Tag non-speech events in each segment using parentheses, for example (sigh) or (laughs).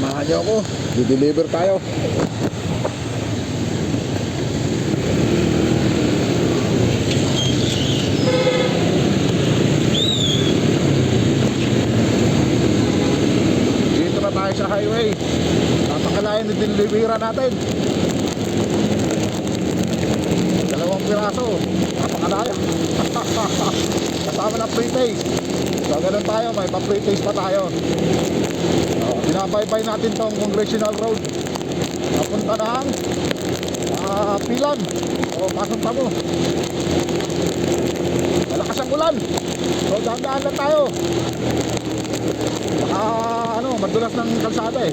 Samahan niyo ako. Di-deliver tayo. Dito na tayo sa highway. Napakalayan ni delivery natin. Dalawang piraso. Napakalaya. (laughs) Kasama ng pre-taste. So ganun tayo, may pa-pre-taste pa tayo. Oh, binabaybay natin tong Congressional Road. Papunta ng ah, Pilan. O, pasok mo. Malakas ang ulan. So, dahan-dahan lang tayo. Baka, ano, madulas ng kalsada eh.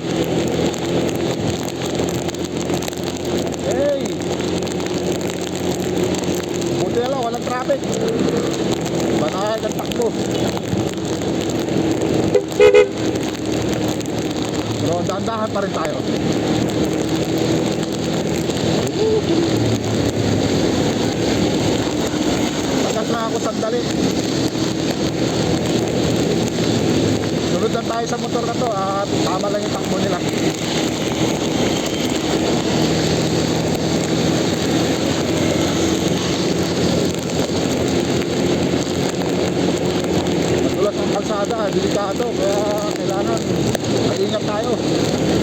Hey! Buti na lang, walang traffic. Banayag ang takbo. Dahan-dahan pa rin tayo. Tagas na ako sandali. Sunod lang tayo sa motor na to at tama lang yung takbo nila. maior.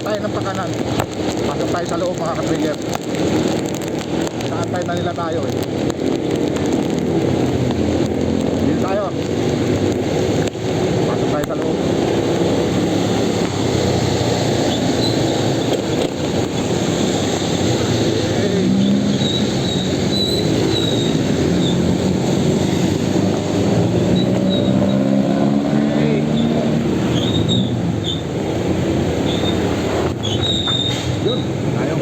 Tayo ng pakanan. Pasok tayo sa loob mga ka-trigger. Saan tayo na nila tayo eh. Dito tayo. Pasok tayo sa loob. Hey. Hey. Yun, tayo.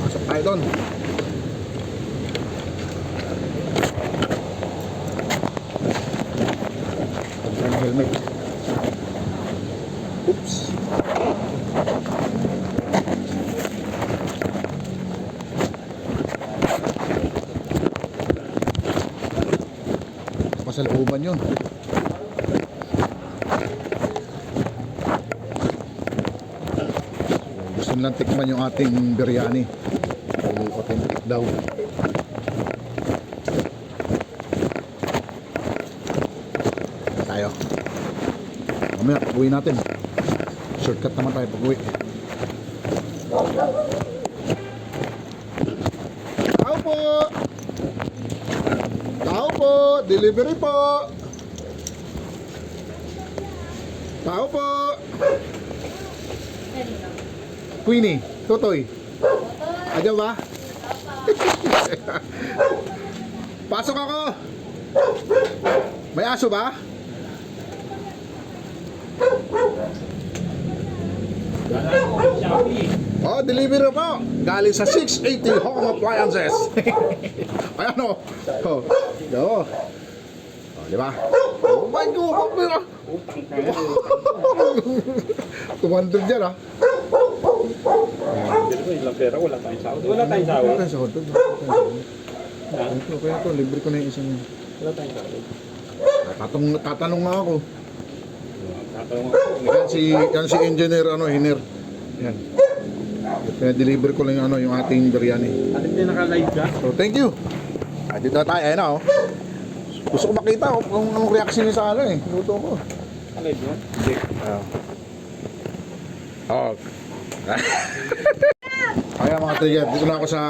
Pasok tayo doon. Helmet. Oops. Pasalooban yun. Gusto nilang tikman yung ating biryani. Daw. Tayo. Mamaya, uwi natin. Shortcut naman tayo pag uwi. Tao po! Tao po! Delivery po! Tao po! Queenie, Totoy. Aja ba? Pasok ako. May aso ba? Oh, delivery po. Galing sa 680 Home Appliances. (laughs) Ayan o. Oh. Oh. Oh, di ba? Oh my God, pagpira. 200 dyan ah. Pero ilang pera, wala tayong sahod. Wala tayong sahod. Wala tayong sahod. Ha? Ito, kaya ito, libre ko na yung isang yun. Wala tayong sahod. Tatanong, tatanong nga ako. Tatanong ako. Yan si, yan si engineer, ano, hiner. Yan. Pina-deliver ko lang yung, ano, yung ating biryani. Ano din naka-live ka? So, thank you. Ah, dito na tayo, ayun na, oh. Gusto ko makita oh, kung anong reaction niya sa ano eh. Luto ko. Live mo? Hindi. Oh. (laughs) Kaya mga trigger, dito na ako sa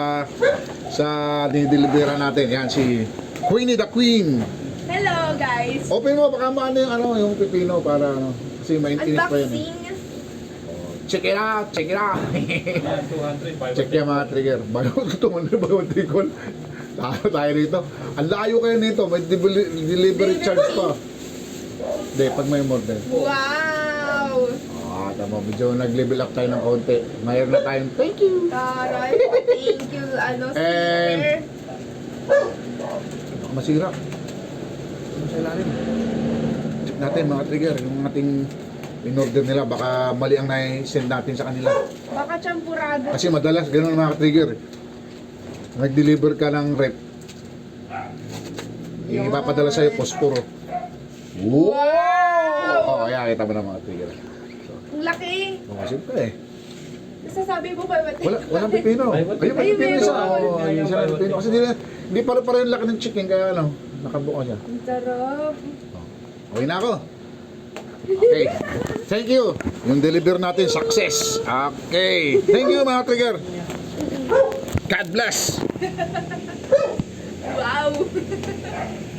sa dinideliveran natin. Yan si Queenie the Queen. Hello guys! Open mo baka maano yung ano yung pipino para ano kasi maintindihan pa yan. eh. Unboxing! Check it out, check it out. Yan, 200. five check yan mga trigger. Bayo tutungan na bayo trigger. Tayo tayo rito. Ang layo kayo nito, may delivery, delivery charge pa. Hindi, pag may order. Wow! Tama, medyo nag-level up tayo ng konti. Mayroon na tayong thank you. Taray, thank you, ano, And- sticker. Baka masira. Ano sa ilalim? Check natin mga trigger, yung ating in-order nila, baka mali ang na-send natin sa kanila. Baka champurado. Kasi madalas ganun mga trigger. Nag-deliver ka ng rep. Yung ipapadala sa'yo, posporo. Wow! Oo, oh, kaya kita mo na mga trigger. Ang laki. Oo, simple eh. Nasasabi mo ba ba? Wala, walang pipino. Ay, Ayun, wala- may Ay, pipino isa. meron. Oo, Ay, yung isa ay, ng pipino. ay. Kasi hindi, hindi pare-pare yung laki ng chicken, kaya ano, nakabuo siya. Ang sarap. Okay na ako. Okay. Thank you. Yung deliver natin, success. Okay. Thank you, mga trigger. God bless. Wow! (laughs)